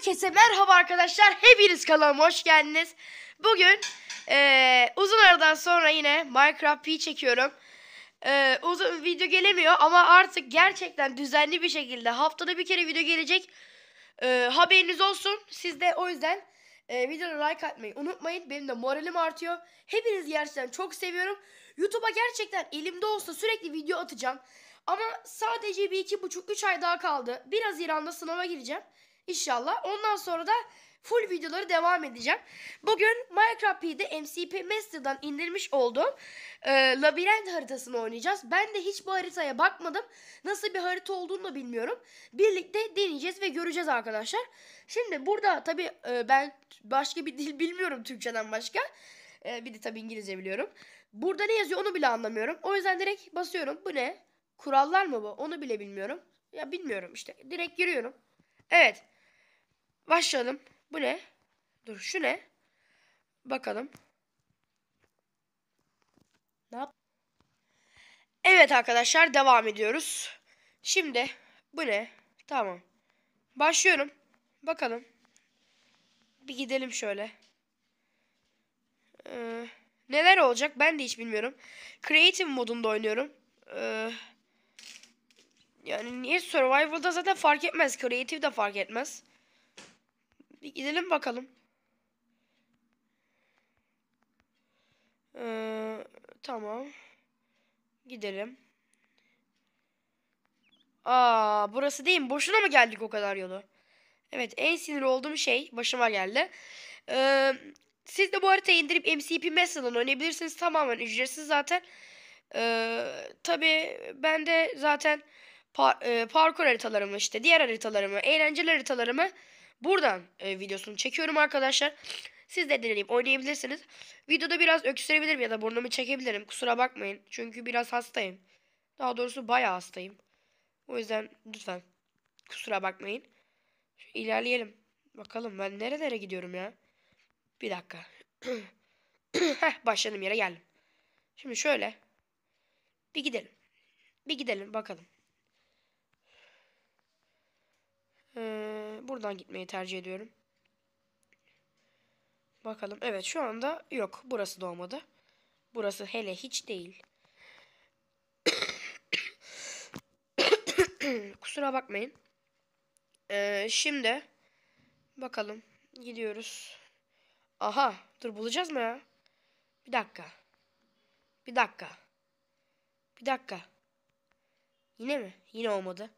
Herkese merhaba arkadaşlar. Hepiniz kanalıma hoş geldiniz. Bugün eee, uzun aradan sonra yine Minecraft P çekiyorum. Eee, uzun video gelemiyor ama artık gerçekten düzenli bir şekilde haftada bir kere video gelecek. Eee, haberiniz olsun. Siz de o yüzden eee videoya like atmayı unutmayın. Benim de moralim artıyor. Hepinizi gerçekten çok seviyorum. YouTube'a gerçekten elimde olsa sürekli video atacağım. Ama sadece bir iki buçuk üç ay daha kaldı. 1 Haziran'da sınava gireceğim. İnşallah. Ondan sonra da full videoları devam edeceğim. Bugün Minecraft P'de MCP Master'dan indirmiş olduğum e, labirent haritasını oynayacağız. Ben de hiç bu haritaya bakmadım. Nasıl bir harita olduğunu da bilmiyorum. Birlikte deneyeceğiz ve göreceğiz arkadaşlar. Şimdi burada tabii e, ben başka bir dil bilmiyorum Türkçeden başka. E, bir de tabii İngilizce biliyorum. Burada ne yazıyor onu bile anlamıyorum. O yüzden direkt basıyorum. Bu ne? Kurallar mı bu? Onu bile bilmiyorum. Ya bilmiyorum işte. Direkt giriyorum. Evet. Başlayalım. Bu ne? Dur şu ne? Bakalım. Ne yap? Evet arkadaşlar devam ediyoruz. Şimdi bu ne? Tamam. Başlıyorum. Bakalım. Bir gidelim şöyle. Ee, neler olacak ben de hiç bilmiyorum. Creative modunda oynuyorum. Ee, yani niye survival'da zaten fark etmez. Creative de fark etmez. Bir gidelim bakalım. Ee, tamam. Gidelim. Aa, burası değil mi? Boşuna mı geldik o kadar yolu? Evet, en sinir olduğum şey başıma geldi. Ee, siz de bu haritayı indirip MCP Master'dan oynayabilirsiniz. Tamamen ücretsiz zaten. Ee, tabii ben de zaten par e, parkur haritalarımı işte diğer haritalarımı, eğlenceli haritalarımı buradan e, videosunu çekiyorum arkadaşlar. Siz de deneyip oynayabilirsiniz. Videoda biraz öksürebilirim ya da burnumu çekebilirim. Kusura bakmayın. Çünkü biraz hastayım. Daha doğrusu bayağı hastayım. O yüzden lütfen kusura bakmayın. Şu ilerleyelim. Bakalım ben nerelere gidiyorum ya. Bir dakika. Heh başladığım yere geldim. Şimdi şöyle. Bir gidelim. Bir gidelim bakalım. Ee, buradan gitmeyi tercih ediyorum. Bakalım. Evet şu anda yok. Burası da olmadı. Burası hele hiç değil. Kusura bakmayın. Ee, şimdi bakalım. Gidiyoruz. Aha. Dur bulacağız mı ya? Bir dakika. Bir dakika. Bir dakika. Yine mi? Yine olmadı.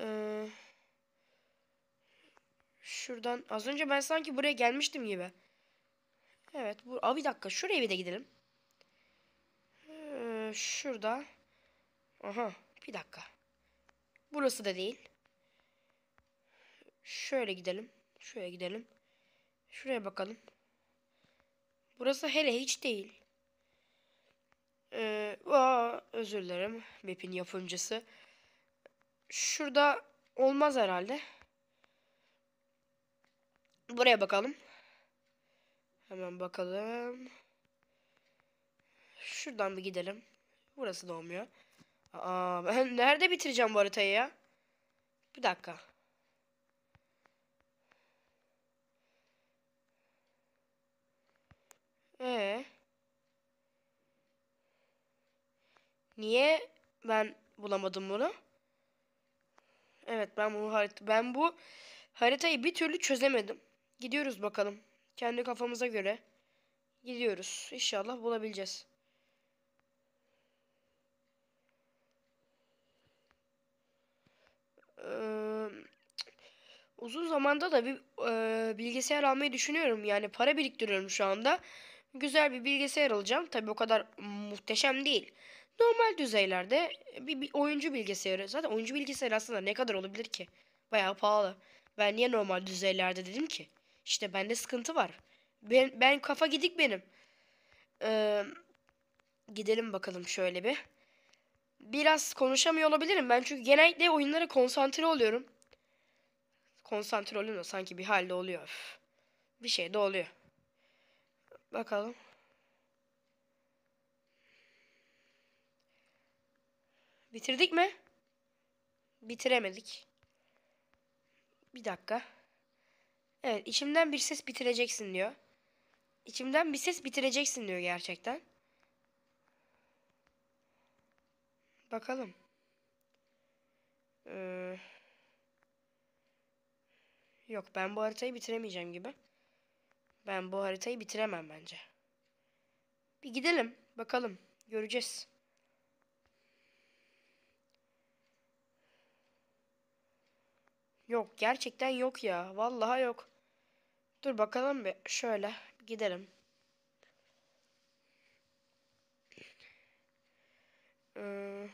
Ee, şuradan az önce ben sanki buraya gelmiştim gibi. Evet. Bu, Aa, bir dakika. Şuraya bir de gidelim. Ee, şurada. Aha. Bir dakika. Burası da değil. Şöyle gidelim. Şuraya gidelim. Şuraya bakalım. Burası hele hiç değil. Ee, aa, özür dilerim. Map'in yapımcısı. Şurada olmaz herhalde. Buraya bakalım. Hemen bakalım. Şuradan bir gidelim. Burası da olmuyor. Aa, ben nerede bitireceğim bu haritayı ya? Bir dakika. Ee? Niye ben bulamadım bunu? Evet ben bu harita ben bu haritayı bir türlü çözemedim. Gidiyoruz bakalım. Kendi kafamıza göre gidiyoruz. İnşallah bulabileceğiz. Ee, uzun zamanda da bir e, bilgisayar almayı düşünüyorum. Yani para biriktiriyorum şu anda. Güzel bir bilgisayar alacağım. Tabii o kadar muhteşem değil. Normal düzeylerde bir, bir oyuncu bilgisayarı. Zaten oyuncu bilgisayarı aslında ne kadar olabilir ki? Bayağı pahalı. Ben niye normal düzeylerde dedim ki? İşte bende sıkıntı var. Ben, ben kafa gidik benim. Ee, gidelim bakalım şöyle bir. Biraz konuşamıyor olabilirim ben çünkü genellikle oyunlara konsantre oluyorum. Konsantre oluyorum da sanki bir halde oluyor. Bir şey de oluyor. Bakalım. Bitirdik mi? Bitiremedik. Bir dakika. Evet içimden bir ses bitireceksin diyor. İçimden bir ses bitireceksin diyor gerçekten. Bakalım. Ee, yok ben bu haritayı bitiremeyeceğim gibi. Ben bu haritayı bitiremem bence. Bir gidelim bakalım. Göreceğiz. Yok gerçekten yok ya. Vallahi yok. Dur bakalım bir şöyle gidelim. Ee,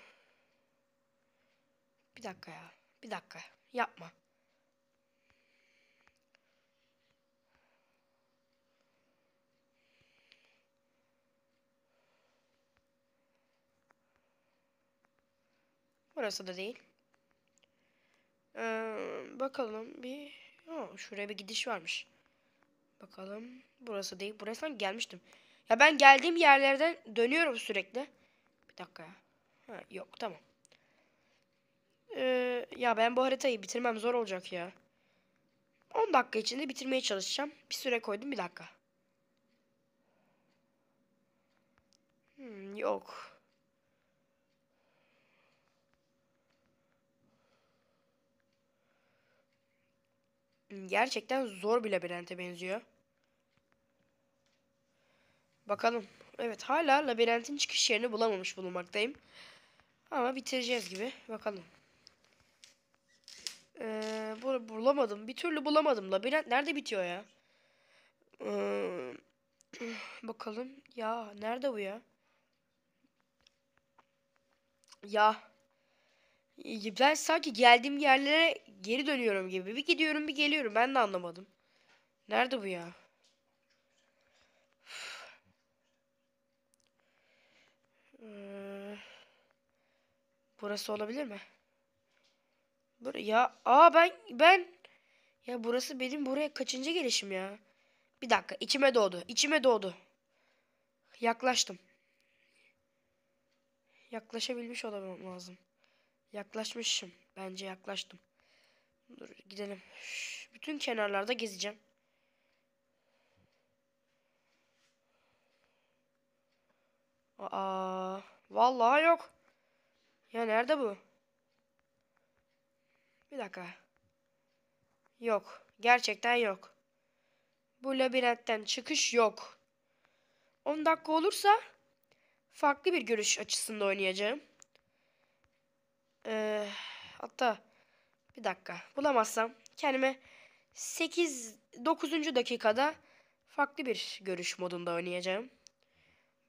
bir dakika ya. Bir dakika. Yapma. Burası da değil. Ee, bakalım bir. Aa, şuraya bir gidiş varmış. Bakalım. Burası değil. Buraya sanki gelmiştim. Ya ben geldiğim yerlerden dönüyorum sürekli. Bir dakika ya. Ha, yok tamam. Ee, ya ben bu haritayı bitirmem zor olacak ya. 10 dakika içinde bitirmeye çalışacağım. Bir süre koydum bir dakika. Hmm, yok. Gerçekten zor bir labirente benziyor. Bakalım. Evet hala labirentin çıkış yerini bulamamış bulunmaktayım. Ama bitireceğiz gibi. Bakalım. Ee, bu bulamadım. Bir türlü bulamadım. Labirent nerede bitiyor ya? Ee, bakalım. Ya nerede bu ya? Ya. Ben sanki geldiğim yerlere geri dönüyorum gibi. Bir gidiyorum bir geliyorum. Ben de anlamadım. Nerede bu ya? Burası olabilir mi? Bur ya aa ben ben ya burası benim buraya kaçıncı gelişim ya? Bir dakika içime doğdu. İçime doğdu. Yaklaştım. Yaklaşabilmiş olamam lazım. Yaklaşmışım. Bence yaklaştım. Dur gidelim. Bütün kenarlarda gezeceğim. Aa, vallahi yok. Ya nerede bu? Bir dakika. Yok. Gerçekten yok. Bu labirentten çıkış yok. 10 dakika olursa farklı bir görüş açısında oynayacağım. Ee, hatta bir dakika bulamazsam kendime 8 9. dakikada farklı bir görüş modunda oynayacağım.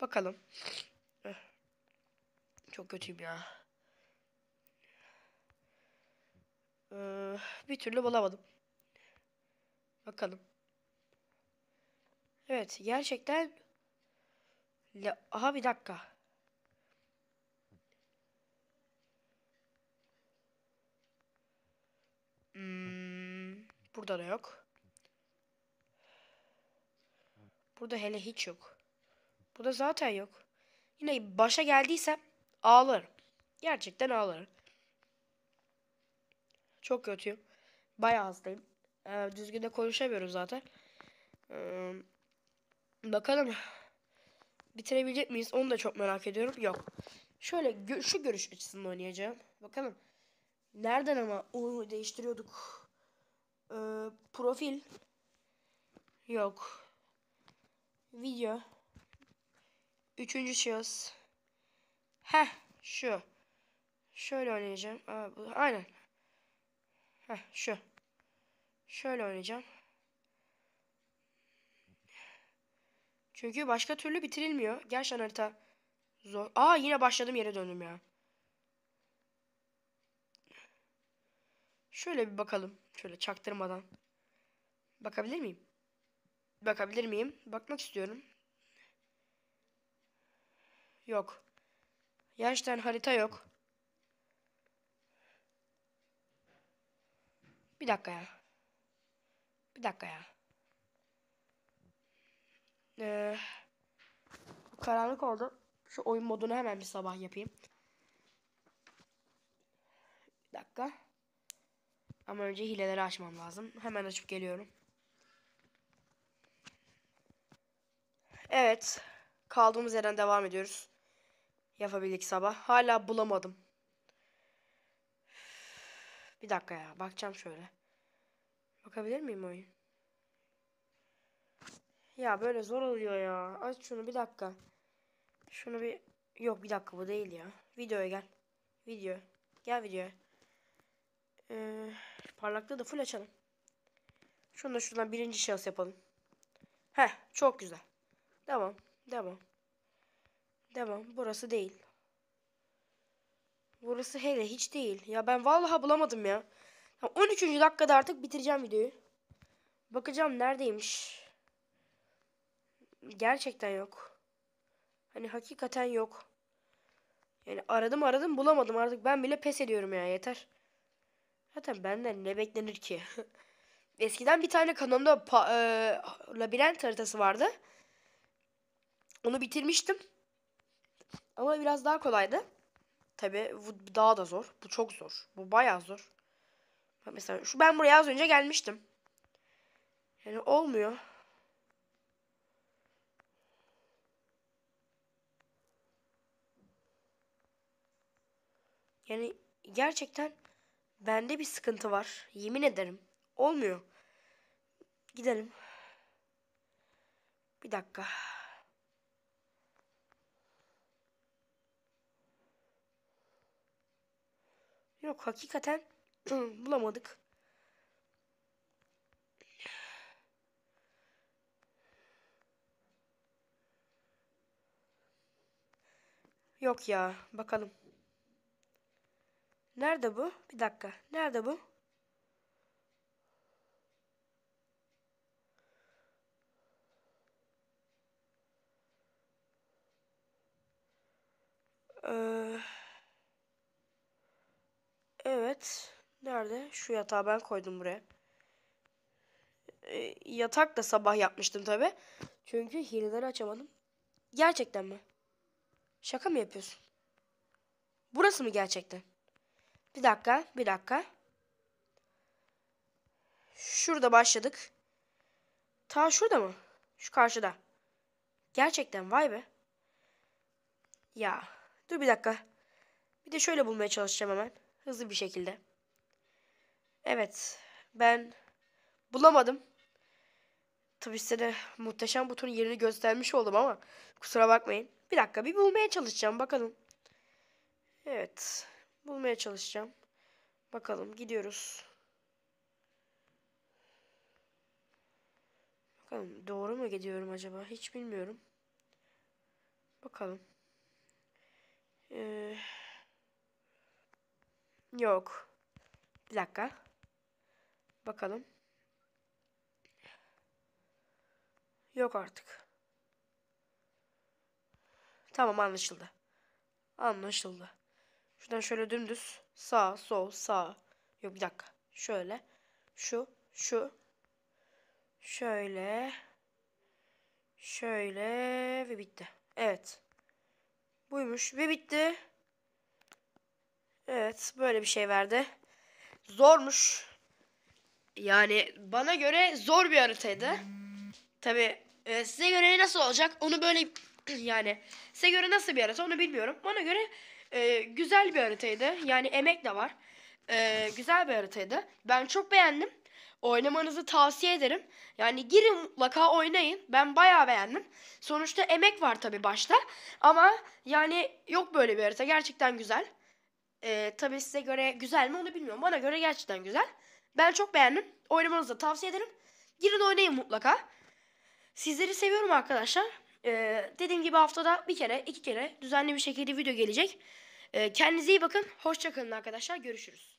Bakalım. Eh. Çok kötüyüm ya. Ee, bir türlü bulamadım. Bakalım. Evet gerçekten Aha bir dakika. Hmm, burada da yok. Burada hele hiç yok. Burada zaten yok. Yine başa geldiysem ağlarım. Gerçekten ağlarım. Çok kötüyüm. Bayağı hastayım. Ee, düzgün de konuşamıyorum zaten. Ee, bakalım. Bitirebilecek miyiz? Onu da çok merak ediyorum. Yok. Şöyle gö şu görüş açısından oynayacağım. Bakalım. Nereden ama onu değiştiriyorduk. Ee, profil. Yok. Video. Üçüncü şahıs. Heh şu. Şöyle oynayacağım. Aa, bu, aynen. Heh şu. Şöyle oynayacağım. Çünkü başka türlü bitirilmiyor. Gerçekten harita zor. Aa yine başladım yere döndüm ya. Şöyle bir bakalım. Şöyle çaktırmadan. Bakabilir miyim? Bakabilir miyim? Bakmak istiyorum. Yok. Gerçekten harita yok. Bir dakika ya. Bir dakika ya. Ee, karanlık oldu. Şu oyun modunu hemen bir sabah yapayım. Bir dakika. Ama önce hileleri açmam lazım. Hemen açıp geliyorum. Evet. Kaldığımız yerden devam ediyoruz. Yapabildik sabah. Hala bulamadım. Bir dakika ya. Bakacağım şöyle. Bakabilir miyim oyun? Ya böyle zor oluyor ya. Aç şunu bir dakika. Şunu bir... Yok bir dakika bu değil ya. Videoya gel. Video. Gel videoya. Ee, parlaklığı da full açalım. Şunu da şuradan birinci şahıs yapalım. Heh çok güzel. Devam. Devam. Devam. Burası değil. Burası hele hiç değil. Ya ben vallahi bulamadım ya. ya 13. dakikada artık bitireceğim videoyu. Bakacağım neredeymiş. Gerçekten yok. Hani hakikaten yok. Yani aradım aradım bulamadım artık ben bile pes ediyorum ya yeter. Zaten benden ne beklenir ki? Eskiden bir tane kanalımda pa- e, labirent haritası vardı. Onu bitirmiştim. Ama biraz daha kolaydı. Tabi bu daha da zor. Bu çok zor. Bu bayağı zor. Mesela şu ben buraya az önce gelmiştim. Yani olmuyor. Yani gerçekten bende bir sıkıntı var. Yemin ederim. Olmuyor. Gidelim. Bir dakika. Yok hakikaten bulamadık. Yok ya bakalım. Nerede bu? Bir dakika. Nerede bu? Ee, evet. Nerede? Şu yatağı ben koydum buraya. Ee, yatak da sabah yapmıştım tabi. Çünkü hileleri açamadım. Gerçekten mi? Şaka mı yapıyorsun? Burası mı gerçekten? Bir dakika, bir dakika. Şurada başladık. Ta şurada mı? Şu karşıda. Gerçekten vay be. Ya dur bir dakika. Bir de şöyle bulmaya çalışacağım hemen. Hızlı bir şekilde. Evet. Ben bulamadım. Tabii size de muhteşem butonun yerini göstermiş oldum ama kusura bakmayın. Bir dakika bir bulmaya çalışacağım bakalım. Evet. Bulmaya çalışacağım. Bakalım gidiyoruz. Bakalım doğru mu gidiyorum acaba? Hiç bilmiyorum. Bakalım. Ee, yok. Bir dakika. Bakalım. Yok artık. Tamam anlaşıldı. Anlaşıldı. Şuradan şöyle dümdüz. Sağ, sol, sağ. Yok bir dakika. Şöyle. Şu, şu. Şöyle. Şöyle ve bitti. Evet. Buymuş ve bitti. Evet böyle bir şey verdi. Zormuş. Yani bana göre zor bir haritaydı. Tabi e, size göre nasıl olacak onu böyle yani size göre nasıl bir harita onu bilmiyorum. Bana göre e, güzel bir haritaydı. Yani emek de var. E, güzel bir haritaydı. Ben çok beğendim. Oynamanızı tavsiye ederim. Yani girin mutlaka oynayın. Ben bayağı beğendim. Sonuçta emek var tabi başta. Ama yani yok böyle bir harita. Gerçekten güzel. E, tabi size göre güzel mi onu bilmiyorum. Bana göre gerçekten güzel. Ben çok beğendim. Oynamanızı tavsiye ederim. Girin oynayın mutlaka. Sizleri seviyorum arkadaşlar. Ee, dediğim gibi haftada bir kere, iki kere düzenli bir şekilde video gelecek. Ee, kendinize iyi bakın. Hoşçakalın arkadaşlar. Görüşürüz.